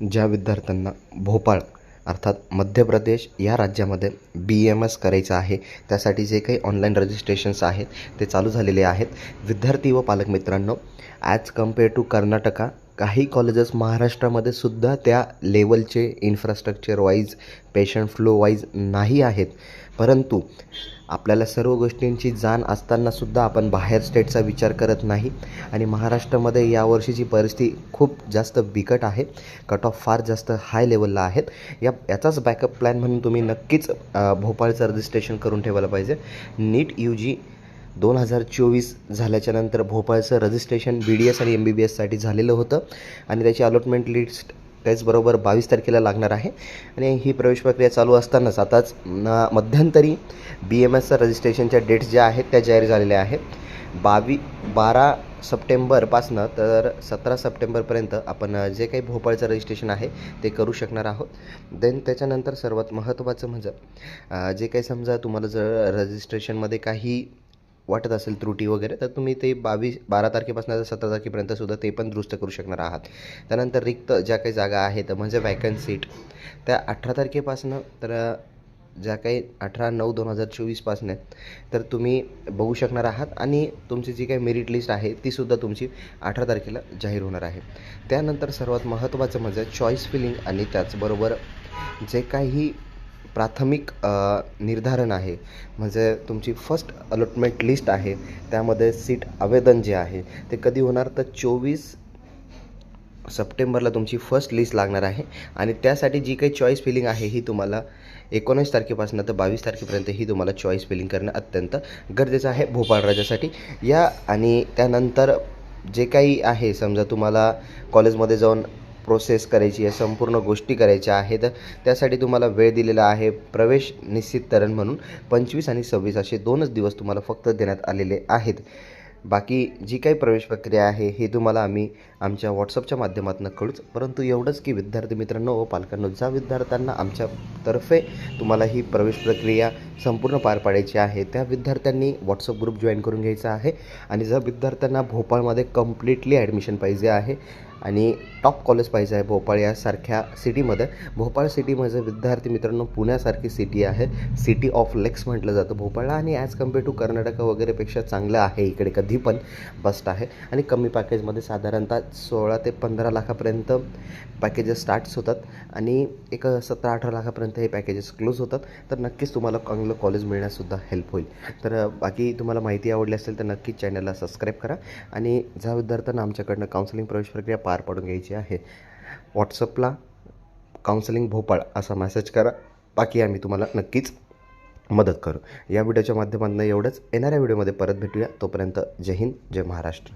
ज्या विद्यार्थ्यांना भोपाळ अर्थात मध्य प्रदेश या राज्यामध्ये बी एम एस करायचं आहे त्यासाठी जे काही ऑनलाईन रजिस्ट्रेशन्स आहेत ते चालू झालेले आहेत. विद्यार्थी व पालक मित्रांनो ॲज कंपेअर टू कर्नाटका काही कॉलेजेस महाराष्ट्रामध्ये सुद्धा त्या लेवलचे infrastructure wise patient flow wise नाही आहेत. परंतु आपल्याला सर्व गोष्टींची जाण असतानासुद्धा आपण बाहेर स्टेटचा विचार करत नाही. आणि महाराष्ट्रामध्ये यावर्षीची परिस्थिती खूप जास्त बिकट आहे. कट ऑफ फार जास्त हाय लेवलला आहेत. या याचाच बॅकअप प्लॅन म्हणून तुम्ही नक्कीच भोपाळचं रजिस्ट्रेशन करून ठेवायला पाहिजे. नीट यू जी दोन हजार चोवीस झाल्याच्यानंतर भोपाळचं रजिस्ट्रेशन बी डी एस आणि एम बी बी एससाठी झालेलं होतं. आणि त्याची अलॉटमेंट लिस्ट त्याचबरोबर बावीस तारखेला लागणार आहे. आणि ही प्रवेश प्रक्रिया चालू असतानाच आताच मध्यंतरी बी एम एसचं रजिस्ट्रेशनच्या डेट्स ज्या आहेत त्या जाहीर झालेल्या आहेत. बावी बारा सप्टेंबरपासनं तर सतरा सप्टेंबरपर्यंत आपण जे काही भोपाळचं रजिस्ट्रेशन आहे ते करू शकणार आहोत. देन त्याच्यानंतर सर्वात महत्त्वाचं म्हणजे जे काही समजा तुम्हाला जर रजिस्ट्रेशनमध्ये काही वाटत असेल त्रुटी वगैरे तर तुम्ही ते बावीस बारा तारखेपासून सतरा तारखेपर्यंत सुद्धा ते पण दुरुस्त करू शकणार आहात. त्यानंतर रिक्त ज्या काही जागा आहेत म्हणजे वॅकन्ट सीट त्या अठरा तारखेपासून तर ज्या काही अठरा नऊ दोन हजार चोवीसपासून आहेत तर तुम्ही बघू शकणार आहात आणि तुमची जी काही मेरिट लिस्ट आहे तीसुद्धा तुमची अठरा तारखेला जाहीर होणार आहे. त्यानंतर सर्वात महत्त्वाचं म्हणजे चॉईस फिलिंग आणि त्याचबरोबर जे काही प्राथमिक निर्धारण आहे. म्हणजे तुमची फर्स्ट अलॉटमेंट लिस्ट आहे. त्यामध्ये सीट आवेदन जे आहे ते कधी होणार? तर चोवीस सप्टेंबरला तुमची फर्स्ट लिस्ट लागणार आहे. आणि त्यासाठी जी काही चॉईस फिलिंग आहे ही तुम्हाला एकोणीस तारखेपासून तर बावीस तारखेपर्यंत ही तुम्हाला चॉईस फिलिंग करणं अत्यंत गरजेचं आहे भोपाळ राज्यासाठी. या आणि त्यानंतर जे काही आहे समजा तुम्हाला कॉलेजमध्ये जाऊन प्रोसेस करायची आहे संपूर्ण गोष्टी करायच्या आहेत. त्यासाठी तुम्हाला वेळ दिलेला आहे प्रवेश निश्चित तरण म्हणून पंचवीस आणि सव्वीस असे दोनच दिवस तुम्हाला फक्त देण्यात आलेले आहेत. बाकी जी काही प्रवेश प्रक्रिया आहे हे तुम्हाला आम्ही आमच्या व्हॉट्सअपच्या माध्यमातून कळूच. परंतु एवढंच की विद्यार्थी मित्रांनो व पालकांनो ज्या विद्यार्थ्यांना आमच्यातर्फे तुम्हाला ही प्रवेश प्रक्रिया संपूर्ण पार पाडायची आहे. त्या विद्यार्थ्यांनी व्हॉट्सअप ग्रुप जॉईन करून घ्यायचा आहे. आणि जर विद्यार्थ्यांना भोपाळमध्ये कम्प्लिटली ॲडमिशन पाहिजे आहे आणि टॉप कॉलेज पाहिजे आहे भोपाळ यासारख्या सिटीमध्ये भोपाळ सिटीमध्ये विद्यार्थी मित्रांनो पुण्यासारखी सिटी आहे सिटी ऑफ लेक्स म्हटलं जातं भोपाळला आणि ॲज कंपेअर टू कर्नाटक वगैरेपेक्षा चांगलं आहे. इकडे कधी पण बस्ट आहे. आणि कमी पॅकेजमध्ये साधारणतः सोळा ते पंधरा लाखापर्यंत पॅकेजेस स्टार्ट्स होतात. आणि एक सतरा अठरा लाखापर्यंत हे पॅकेजेस क्लोज होतात. तर नक्कीच तुम्हाला चांगलं कॉलेज मिळण्यासुद्धा हेल्प होईल. तर बाकी तुम्हाला माहिती आवडली असेल तर नक्कीच चॅनलला सबस्क्राईब करा. आणि ज्या विद्यार्थ्यांना आमच्याकडनं काउन्सिलिंग प्रवेश प्रक्रिया पार पाडून घ्यायची आहे व्हॉट्सअपला काउन्सिलिंग भोपाळ असा मेसेज करा. बाकी आम्ही तुम्हाला नक्कीच मदत करू. या व्हिडिओच्या माध्यमातून एवढंच. येणाऱ्या व्हिडिओमध्ये परत भेटूया. तोपर्यंत जय हिंद जय महाराष्ट्र.